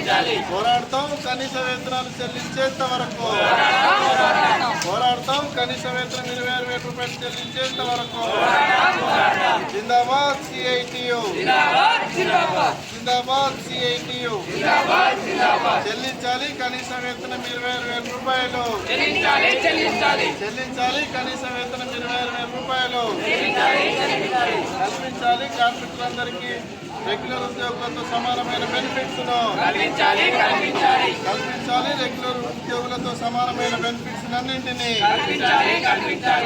పోరాడతాం కనీస వేతనాలు చెల్లించేంత వరకు. పోరాడతాం కనీస వేతనం ఇరవై ఆరు వేల రూపాయలు చెల్లించేంత వరకు. జిందాబాద్ సిఐటియు. జిందాబాద్ సిఐటియు. చెల్లించాలి కనీస వేతనం ఇరవై ఆరు వేల రూపాయలు. చెల్లించాలి కనీస వేతనం ఇరవై ఆరు వేల రూపాయలు. కల్పించాలి కార్మికులందరికీ రెగ్యులర్ ఉద్యోగులతో సమానమైన బెనిఫిట్స్ కల్పించాలి రెగ్యులర్ ఉద్యోగులతో సమానమైన బెనిఫిట్స్ అన్నింటినీ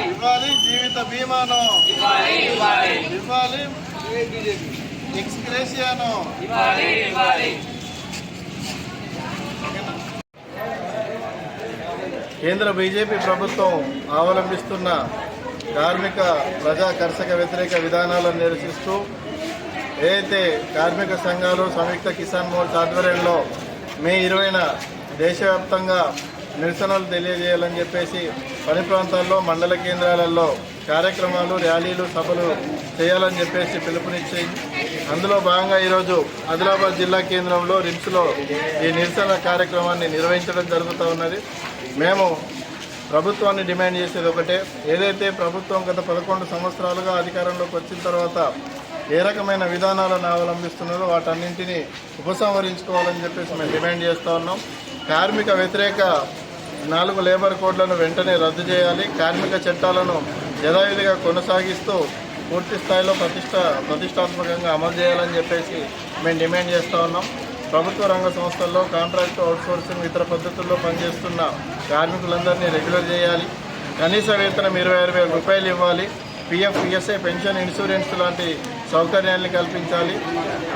ఇవ్వాలి జీవిత బీమాను. ఇవ్వాలి ఎక్స్గ్రేషియాను. కేంద్ర బీజేపీ ప్రభుత్వం అవలంబిస్తున్న కార్మిక ప్రజా కర్షక వ్యతిరేక విధానాలను నిరసిస్తూ ఏదైతే కార్మిక సంఘాలు సంయుక్త కిసాన్ మోర్చా ఆధ్వర్యంలో మే ఇరవైన దేశవ్యాప్తంగా నిరసనలు తెలియజేయాలని చెప్పేసి పని ప్రాంతాల్లో మండల కేంద్రాలలో కార్యక్రమాలు ర్యాలీలు సభలు చేయాలని చెప్పేసి పిలుపునిచ్చి అందులో భాగంగా ఈరోజు ఆదిలాబాద్ జిల్లా కేంద్రంలో రిమ్స్లో ఈ నిరసన కార్యక్రమాన్ని నిర్వహించడం జరుగుతూ ఉన్నది. మేము ప్రభుత్వాన్ని డిమాండ్ చేసేది ఒకటే. ఏదైతే ప్రభుత్వం గత పదకొండు సంవత్సరాలుగా అధికారంలోకి వచ్చిన తర్వాత ఏ రకమైన విధానాలను అవలంబిస్తున్నారో వాటన్నింటినీ ఉపసంహరించుకోవాలని చెప్పేసి మేము డిమాండ్ చేస్తూ ఉన్నాం. కార్మిక వ్యతిరేక నాలుగు లేబర్ కోడ్లను వెంటనే రద్దు చేయాలి. కార్మిక చట్టాలను యథావిధిగా కొనసాగిస్తూ పూర్తి స్థాయిలో ప్రతిష్ట ప్రతిష్టాత్మకంగా అమలు చేయాలని చెప్పేసి మేము డిమాండ్ చేస్తూ ఉన్నాం. ప్రభుత్వ రంగ సంస్థల్లో కాంట్రాక్ట్ అవుట్సోర్సింగ్ ఇతర పద్ధతుల్లో పనిచేస్తున్న కార్మికులందరినీ రెగ్యులర్ చేయాలి. కనీస వేతనం ఇరవై ఆరు వేల రూపాయలు ఇవ్వాలి. పిఎఫ్ పిఎస్ఐ పెన్షన్ ఇన్సూరెన్స్ లాంటి సౌకర్యాన్ని కల్పించాలి.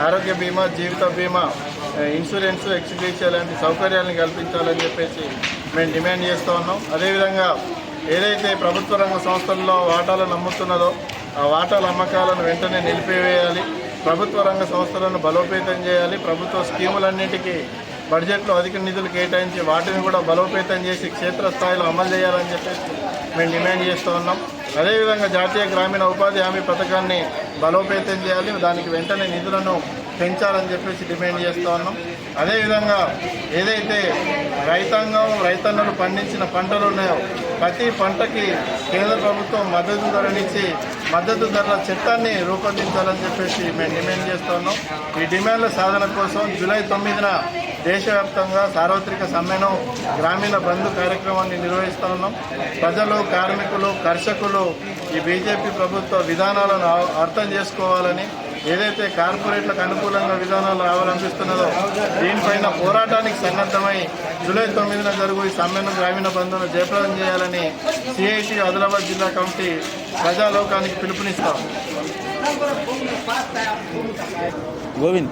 ఆరోగ్య బీమా జీవిత బీమా ఇన్సూరెన్స్ ఎక్స్గ్రీషియా లాంటి సౌకర్యాలను కల్పించాలని చెప్పేసి మేము డిమాండ్ చేస్తూ ఉన్నాం. అదేవిధంగా ఏదైతే ప్రభుత్వ రంగ సంస్థల్లో వాటాలను అమ్ముతున్నదో ఆ వాటాల అమ్మకాలను వెంటనే నిలిపివేయాలి. ప్రభుత్వ రంగ సంస్థలను బలోపేతం చేయాలి. ప్రభుత్వ స్కీములన్నింటికీ బడ్జెట్లో అధిక నిధులు కేటాయించి వాటిని కూడా బలోపేతం చేసి క్షేత్రస్థాయిలో అమలు చేయాలని చెప్పేసి మేము డిమాండ్ చేస్తూ ఉన్నాం. అదేవిధంగా జాతీయ గ్రామీణ ఉపాధి హామీ పథకాన్ని బలోపేతం చేయాలి. దానికి వెంటనే నిధులను పెంచాలని చెప్పేసి డిమాండ్ చేస్తూ ఉన్నాం. అదేవిధంగా ఏదైతే రైతాంగం రైతన్నలు పండించిన పంటలు ఉన్నాయో ప్రతి పంటకి కేంద్ర ప్రభుత్వం మద్దతు ధరనిచ్చి మద్దతు ధరల చట్టాన్ని రూపొందించాలని చెప్పేసి మేము డిమాండ్ చేస్తున్నాం ఈ డిమాండ్ల సాధన కోసం జూలై తొమ్మిదిన దేశవ్యాప్తంగా సార్వత్రిక సమ్మెను గ్రామీణ బంధు కార్యక్రమాన్ని నిర్వహిస్తూ ఉన్నాం. ప్రజలు కార్మికులు కర్షకులు ఈ బీజేపీ ప్రభుత్వ విధానాలను అర్థం చేసుకోవాలని ఏదైతే కార్పొరేట్లకు అనుకూలంగా విధానాలు అవలంబిస్తున్నదో దీనిపైన పోరాటానికి సన్నద్ధమై జూలై తొమ్మిదిన జరుగు ఈ సమ్మెను గ్రామీణ బంధును జయప్రదం చేయాలని సిఐటి ఆదిలాబాద్ జిల్లా కమిటీ ప్రజాలోకానికి పిలుపునిస్తాం. గోవింద్.